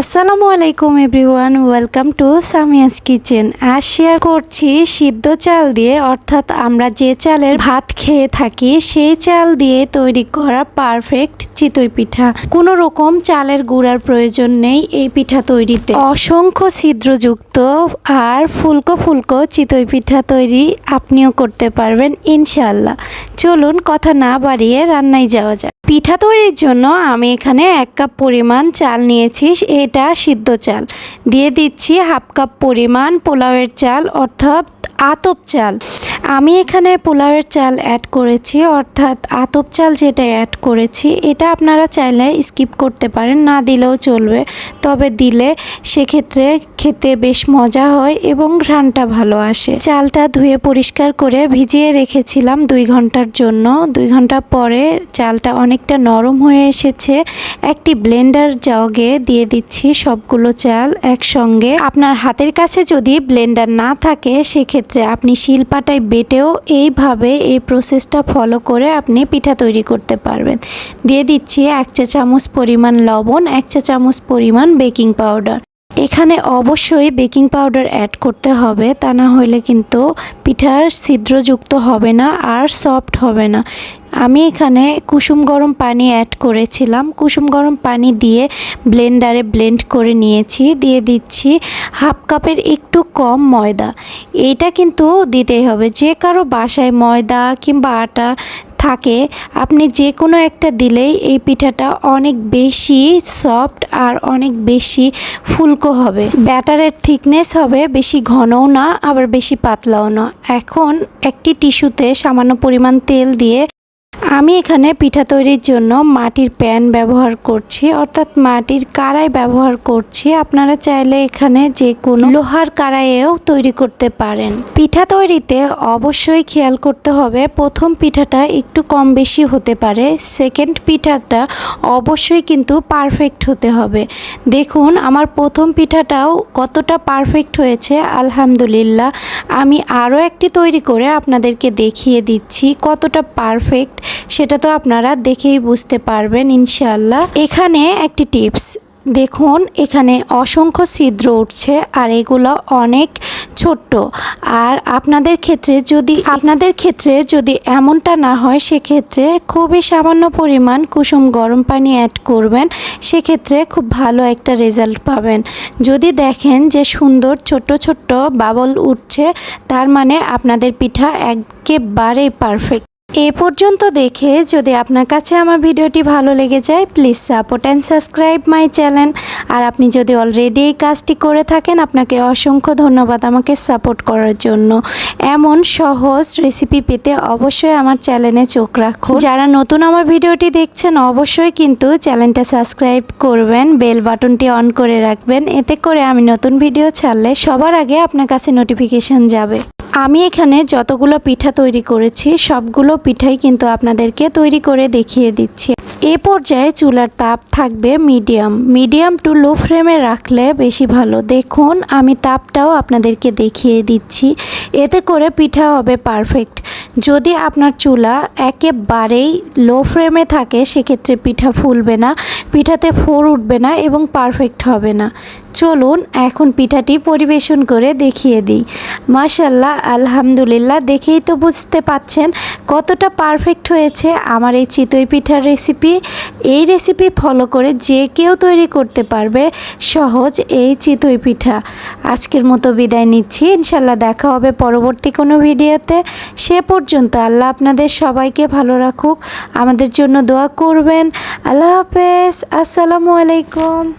আসসালামু আলাইকুম everyone, welcome to Samia's kitchen. আজ শেয়ার করছি সিদ্ধ চাল দিয়ে, অর্থাৎ আমরা যে চালের ভাত খেয়ে থাকি, সেই চাল দিয়ে তৈরি করা পারফেক্ট চিতই পিঠা। কোনো রকম চালের গুঁড়ার প্রয়োজন নেই এই পিঠা তৈরিতে। অসংখ্য ছিদ্রযুক্ত আর ফুলকো ফুলকো চিতই পিঠা তৈরি আপনিও করতে পারবেন ইনশাল্লাহ চলুন, কথা না বাড়িয়ে রান্নায় যাওয়া যাক। পিঠা তৈরির জন্য আমি এখানে এক কাপ পরিমাণ চাল নিয়েছি, এটা সিদ্ধ চাল। দিয়ে দিচ্ছি হাফ কাপ পরিমাণ পোলাওয়ের চাল, অর্থাৎ আতপ চাল। আমি এখানে পোলাওয়ের চাল অ্যাড করেছি, অর্থাৎ আতপ চাল যেটা অ্যাড করেছি, এটা আপনারা চাইলে স্কিপ করতে পারেন, না দিলেও চলবে। তবে দিলে সেক্ষেত্রে খেতে বেশ মজা হয় এবং ঘ্রাণটা ভালো আসে। চালটা ধুয়ে পরিষ্কার করে ভিজিয়ে রেখেছিলাম দুই ঘণ্টার জন্য। দুই ঘণ্টা পরে চালটা অনেকটা নরম হয়ে এসেছে। একটি ব্লেন্ডার জগে দিয়ে দিচ্ছি সবগুলো চাল একসঙ্গে। আপনার হাতের কাছে যদি ব্লেন্ডার না থাকে, সেক্ষেত্রে আপনি শিলপাটায় বেটেও এইভাবে এই প্রসেসটা ফলো করে আপনি পিঠা তৈরি করতে পারবেন। দিয়ে দিচ্ছি এক চা চামচ পরিমাণ লবণ, এক চা চামচ পরিমাণ বেকিং পাউডার এখানে অবশ্যই বেকিং পাউডার অ্যাড করতে হবে। তা না হলে কিন্তু পিঠার ছিদ্রযুক্ত হবে না আর সফট হবে না। আমি এখানে কুসুম গরম পানি অ্যাড করেছিলাম। কুসুম গরম পানি দিয়ে ব্লেন্ডারে ব্লেন্ড করে নিয়েছি। দিয়ে দিচ্ছি হাফ কাপের একটু কম ময়দা। এইটা কিন্তু দিতেই হবে। যে কারও বাসায় ময়দা কিংবা আটা থাকে, আপনি যে কোনো একটা দিলেই এই পিঠাটা অনেক বেশি সফট আর অনেক বেশি ফুলকো হবে। ব্যাটারের থিকনেস হবে, বেশি ঘনও না, আবার বেশি পাতলাও না। এখন একটি টিস্যুতে সামান্য পরিমাণ তেল দিয়ে আমি এখানে পিঠা তৈরির জন্য মাটির প্যান ব্যবহার করছি, অর্থাৎ মাটির কড়াই ব্যবহার করছি। আপনারা চাইলে এখানে যে কোনো লোহার কড়াইয়েও তৈরি করতে পারেন। পিঠা তৈরিতে অবশ্যই খেয়াল করতে হবে, প্রথম পিঠাটা একটু কম বেশি হতে পারে সেকেন্ড পিঠাটা অবশ্যই কিন্তু পারফেক্ট হতে হবে। দেখুন, আমার প্রথম পিঠাটাও কতটা পারফেক্ট হয়েছে, আলহামদুলিল্লাহ। আমি আরও একটি তৈরি করে আপনাদেরকে দেখিয়ে দিচ্ছি কতটা পারফেক্ট সেটা তো আপনারা দেখেই বুঝতে পারবেন ইনশাল্লাহ এখানে একটি টিপস, দেখুন এখানে অসংখ্য ছিদ্র উঠছে আর এগুলো অনেক ছোট্ট। আর আপনাদের ক্ষেত্রে যদি, আপনাদের ক্ষেত্রে যদি এমনটা না হয়, সেক্ষেত্রে খুবই সামান্য পরিমাণ কুসুম গরম পানি অ্যাড করবেন। সেক্ষেত্রে খুব ভালো একটা রেজাল্ট পাবেন। যদি দেখেন যে সুন্দর ছোট্ট ছোট্ট বাবল উঠছে, তার মানে আপনাদের পিঠা একেবারেই পারফেক্ট এ পর্যন্ত দেখে যদি আপনার কাছে আমার ভিডিওটি ভালো লেগে যায় please support and subscribe my channel আর আপনি যদি অলরেডি এই কাজটি করে থাকেন, আপনাকে অসংখ্য ধন্যবাদ আমাকে সাপোর্ট করার জন্য। এমন সহজ রেসিপি পেতে অবশ্যই আমার চ্যানেলে চোখ রাখুন। যারা নতুন আমার ভিডিওটি দেখছেন, অবশ্যই কিন্তু চ্যানেলটা সাবস্ক্রাইব করবেন বেল বাটনটি অন করে রাখবেন। এতে করে আমি নতুন ভিডিও ছাড়লে সবার আগে আপনার কাছে নোটিফিকেশন যাবে। আমি এখানে যতগুলো পিঠা তৈরি করেছি, সবগুলো পিঠাই কিন্তু আপনাদেরকে তৈরি করে দেখিয়ে দিচ্ছি। এ পর্যায়ে চুলার তাপ থাকবে মিডিয়াম। মিডিয়াম টু লো ফ্লেমে রাখলে বেশি ভালো। দেখুন, আমি তাপটাও আপনাদেরকে দেখিয়ে দিচ্ছি। এতে করে পিঠা হবে পারফেক্ট। যদি আপনার চুলা একেবারেই লো ফ্লেমে থাকে, সেক্ষেত্রে পিঠা ফুলবে না, পিঠাতে ফোর উঠবে না এবং পারফেক্ট হবে না। চলুন এখন পিঠাটি পরিবেশন করে দেখিয়ে দিই। মাশাল্লাহ আলহামদুলিল্লাহ, দেখেই তো বুঝতে পাচ্ছেন কতটা পারফেক্ট হয়েছে আমার এই চিতই পিঠার রেসিপি এই রেসিপি ফলো করে যে কেউ তৈরি করতে পারবে সহজ এই চিতই পিঠা। আজকের মতো বিদায় নিচ্ছি। ইনশাল্লাহ দেখা হবে পরবর্তী কোনো ভিডিওতে সে পর্যন্ত আল্লাহ আপনাদের সবাইকে ভালো রাখুক। আমাদের জন্য দোয়া করবেন। আল্লাহ হাফেজ। আসসালামু আলাইকুম।